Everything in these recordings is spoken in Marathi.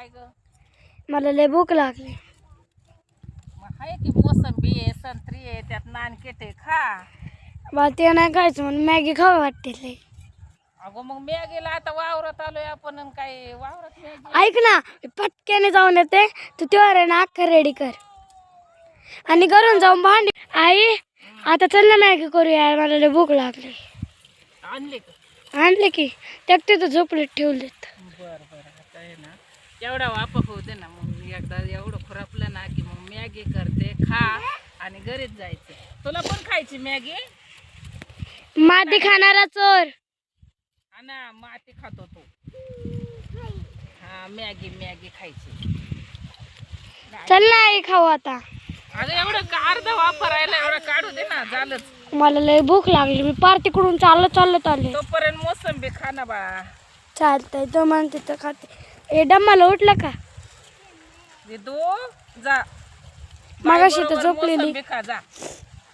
काय ग? मला लय भूक लागली. मग आहे की मोसंबी आहे संत्री आहे त्यात नानकेट आहे खा. मला ते नाही खायचं मला मॅगी खावं वाटते लय. अगं मग मॅगीला आता वावरात आलोय आपण अन काय वावरात मॅगी? ऐक ना पटक्याने जाऊन येते. तू तेव्हा रे ना अख्खा रेडी कर. आणि घरून जाऊन भांडी आई आता चल ना मॅगी करूया मला लय भूक लागली. आणले का? आणले की त्यात तिथं झोपडीत ठेवलेत बर बर आता आहे ना एवढा वापक दे ना मग एकदा एवढं खुरापलं ना की मग मॅगी करते खा आणि घरीच जायचं. तुला पण खायची मॅगी? माती खाणारा चोर. हा ना माती खातो तो. हा मॅगी मॅगी खायची. चल ना आई खाऊ आता. अगं एवढं का अर्धा वापरायला एवढं काढू दे ना झालंच. मला लय भूक लागली मी पार तिकडून चालत चालत आले. तोपर्यंत मोसंबी खा ना बाळा. चालतंय तो म्हणते तर खाते. ए डम्माला उठला का? जा. मगाशी तर झोपलेली. मोसंबी खा जा.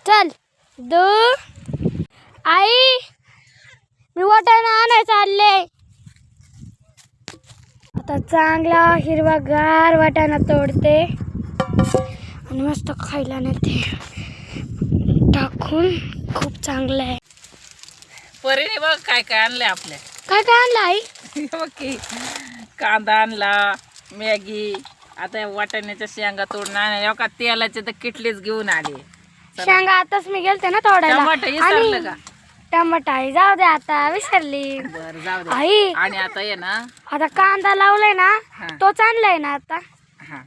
चल दो. आई मी वाटाणा आणायला चालले. आता चांगला हिरवा गार वाटाणा तोडते. आणि मस्त खायला नेते. टाकून खूप चांगलं आहे. परीने बघ काय काय आणलंय आपल्या. काय काय आणलं आई? बघ की. कांदा आणला मॅगी आता वाटाण्याच्या शेंगा तोडून आणल्या. का तेलाचे तर किटलीच घेऊन आले. शेंगा आताच मी गेलते ना तोडायला. टमाटर विसरलं का? टमाटा आई जाऊ दे आता विसरली. बर जाऊ दे. आई. आणि आता ये ना. आता कांदा लावलाय ना हा. तोच आणलाय ना आता. हा.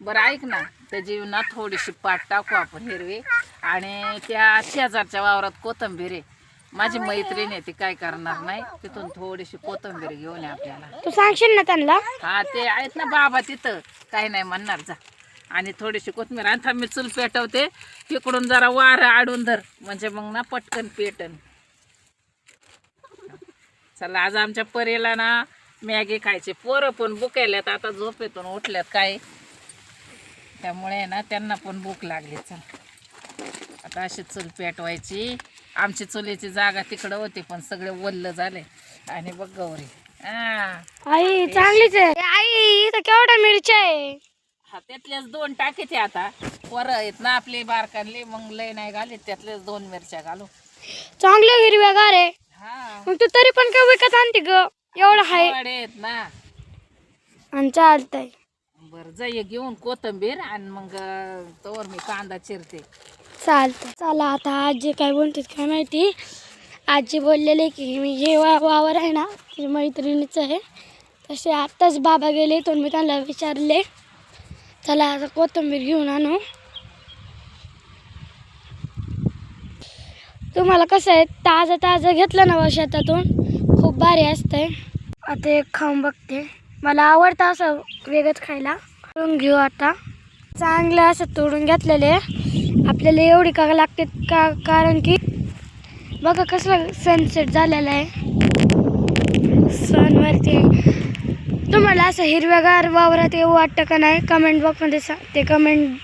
बरं ऐक ना त्याची ना थोडीशी पाट टाकू आपण हिरवी. आणि त्या शेजारच्या वावरात कोथंबीर आहे. माझी मैत्रीण आहे ती काय करणार नाही. तिथून थोडीशी कोथंबीर घेऊन ये आपल्याला. तू सांगशील ना त्यांना? हा ते आहेत ना बाबा तिथं. काही नाही म्हणणार जा. आणि थोडीशी कोथमीर आणि थांब मी चूल पेटवते. तिकडून जरा वारं आडून धर. म्हणजे मग ना पटकन पेटन. चला आज आमच्या परीला ना मॅगी खायची. पोरं पण बुकायल्यात आता झोपेतून उठल्यात काय. त्यामुळे ना त्यांना पण भूक लागली. चल. आता अशी चूल पेटवायची. आमची चुलीची जागा तिकडं होती पण सगळे वल्ल झाले. आणि बघ गौरी. हा आई चांगलीच आहे. आई इथं केवढ्या मिरच्या आहे? हा त्यातल्याच दोन टाकीचे आता. वर आहेत ना आपले बारकांले मग लय नाही घालीत. त्यातल्याच दोन मिरच्या घालू. चांगल्या हिरव्या गार आहे. हा. मग तू तरी पण काय विकत आणते ग? एवढं आहे वडे आहेत ना. आणि चालतंय. बर जाई घेऊन कोथंबीर आणि मग अं, तोवर मी कांदा चिरते. चालतंय. चला आता आजी काय बोलतात काय माहिती? आजी बोललेले की मी हे वा वावर आहे ना ते मैत्रिणीच आहे. तसे आत्ताच बाबा गेले तर मी त्यांना विचारले. चला आता कोथिंबीर घेऊन आणू. तुम्हाला कसं आहे ताजं ताजं घेतलं ना हो शेतातून? खूप भारी असतंय. आता एक खाऊन बघते. मला आवडतं असं वेगळंच खायला. घेऊ आता. चांगलं असं तोडून घेतलेले आपल्याला एवढी का लागते का? कारण की बघा कसला सनसेट झालेला आहे. सनवरती तुम्हाला असं हिरव्यागार वावरात येऊ वाटतं का नाही? कमेंट बॉक्समध्ये सा ते कमेंट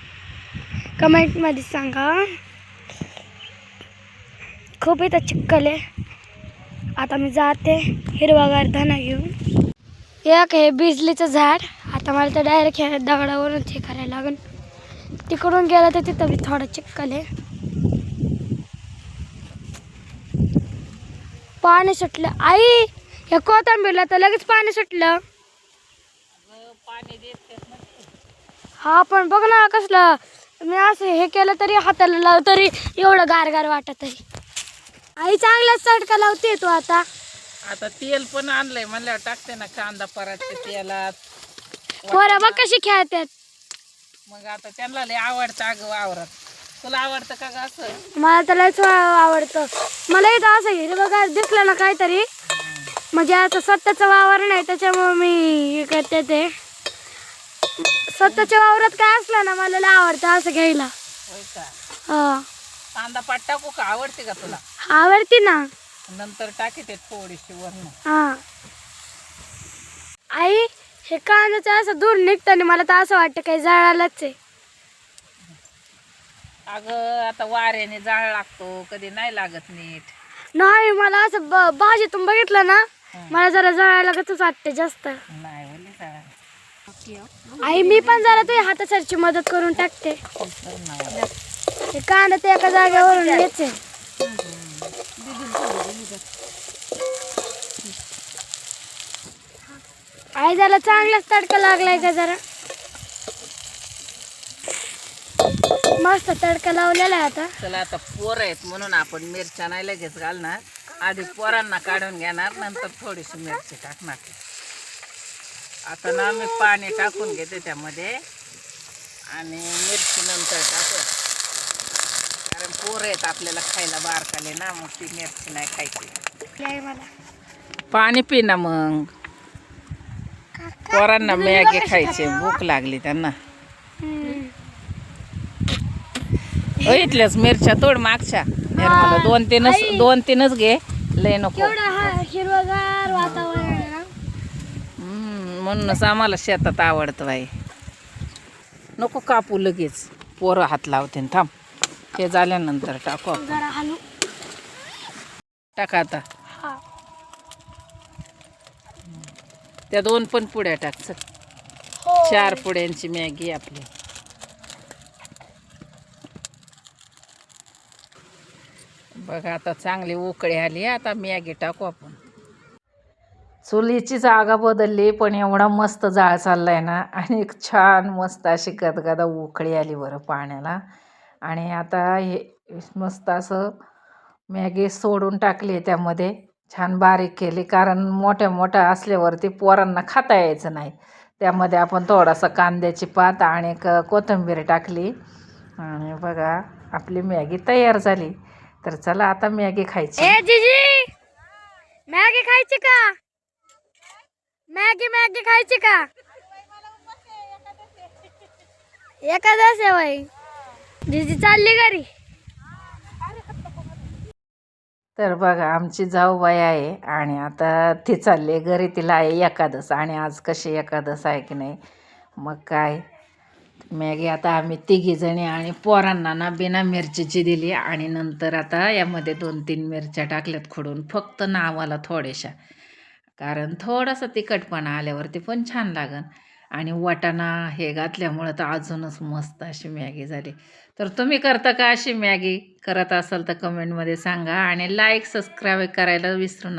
कमेंटमध्ये सांगा. खूप इथं चिक्कल आहे. आता मी जाते हिरवागार धना घेऊन. एक हे बिजलीचं झाड. आता मला तर डायरेक्ट ह्या दगडावरून हे करायला लागेल. तिकडून गेलं तर तिथं बी थोडं चिक्कल आहे. पाणी सुटलं. आई या कोथंबीरला तर लगेच पाणी सुटलं. हा पण बघ ना कसलं. मी असं हे केलं तरी हाताला लाव तरी एवढं गार गार वाटत आहे. आई चांगलाच चटका लावते तू आता. आता तेल पण आणलंय म्हणल्यावर टाकते ना कांदा पराठे तेलात. पोरं बघ कशी खेळतात मग आता त्यांना लय आवडतं अगं वावरात. तुला आवडतं का ग असं? मला तर लयच आवडतं. मला इथं असं हिरवगार दिसलं ना काहीतरी. म्हणजे आता स्वतःचं वावर नाही त्याच्यामुळे मी हे करते ते. स्वतःच्या वावरात काय असलं ना मला लय आवडतं असं घ्यायला. होय का? हा. कांदा पाट टाकू का? आवडते का तुला? आवडते ना. नंतर टाकी ते थोडीशी वरण. हा. आई हे कांद्याचं असं दूर निघताना मला तर असं वाटतं काही जळालंच आहे. अगं आता वाऱ्याने जाळ लागतो कधी नाही लागत नीट. नाही मला असं ब भाजीतून बघितलं ना मला जरा जळायला कसंच वाटतं जास्त. नाही बोलली जाळ. आई मी पण जरा तुझ्या हातासारची मदत करून टाकते. ते कांदा ते एका जागेवरून घ्यायचे आई जरा चांगलाच तडका लागलाय का जरा? मस्त तडका लावलेला आहे आता. चला आता पोरं आहेत म्हणून आपण मिरच्या नाही लगेच घालणार. आधी पोरांना काढून घेणार नंतर थोडीशी मिरची टाकणार. आता ना मी पाणी टाकून घेते त्यामध्ये. आणि मिरची नंतर टाकू कारण पोरं आहेत आपल्याला खायला बारकाले ना मग ती मिरची नाही खायची. मला. पाणी पी ना मग. पोरांना मॅगी खायची भूक लागली त्यांना. इथल्याच मिरच्या तोड मागच्या. निर्मला दोन तीनच. दोन तीनच घे. लय नको. हिरवगार वातावरण म्हणूनच आम्हाला शेतात आवडतं बाई. नको कापू लगेच. पोरं हात लावते थांब. हे झाल्यानंतर टाकू टाका आता हा त्या दोन पण पुड्या टाक चल. हो. चार पुड्यांची मॅगी आपली. बघा आता चांगली उकळी आली आता मॅगी टाकू आपण. चुलीची जागा बदलली पण एवढा मस्त जाळ चाललाय ना आणि एक छान मस्त अशी गदगदा उकळी आली बरं पाण्याला. आणि आता हे मस्त असं मॅगी सोडून टाकली त्यामध्ये. छान बारीक केली कारण मोठ्या मोठ्या असल्यावरती पोरांना खाता यायचं नाही. त्यामध्ये आपण थोडासा कांद्याची पात आणि एक कोथिंबीर टाकली. आणि बघा आपली मॅगी तयार झाली. तर चला आता मॅगी खायची. मॅगी खायची का? मॅगी मॅगी खायची का? एखादाच आहे बाई. जीजी चालली घरी. तर बघा आमची जाऊबाई आहे आणि आता ती चालली घरी तिला आहे एकादस आणि आज कशी एकादस आहे की नाही मग काय. मॅगी आता आम्ही तिघीजणी आणि पोरांना ना बिना मिरचीची दिली आणि नंतर आता यामध्ये दोन तीन मिरच्या टाकल्यात खोडून फक्त नावाला थोड्याशा. कारण थोडासा तिखटपणा आल्यावरती पण छान लागन. आणि वाटाणा हे घातल्यामुळं तर अजूनच मस्त अशी मॅगी झाली. तर तुम्ही करता का अशी मॅगी? करत असाल तर कमेंटमध्ये सांगा आणि लाईक सबस्क्राईब करायला विसरू नका.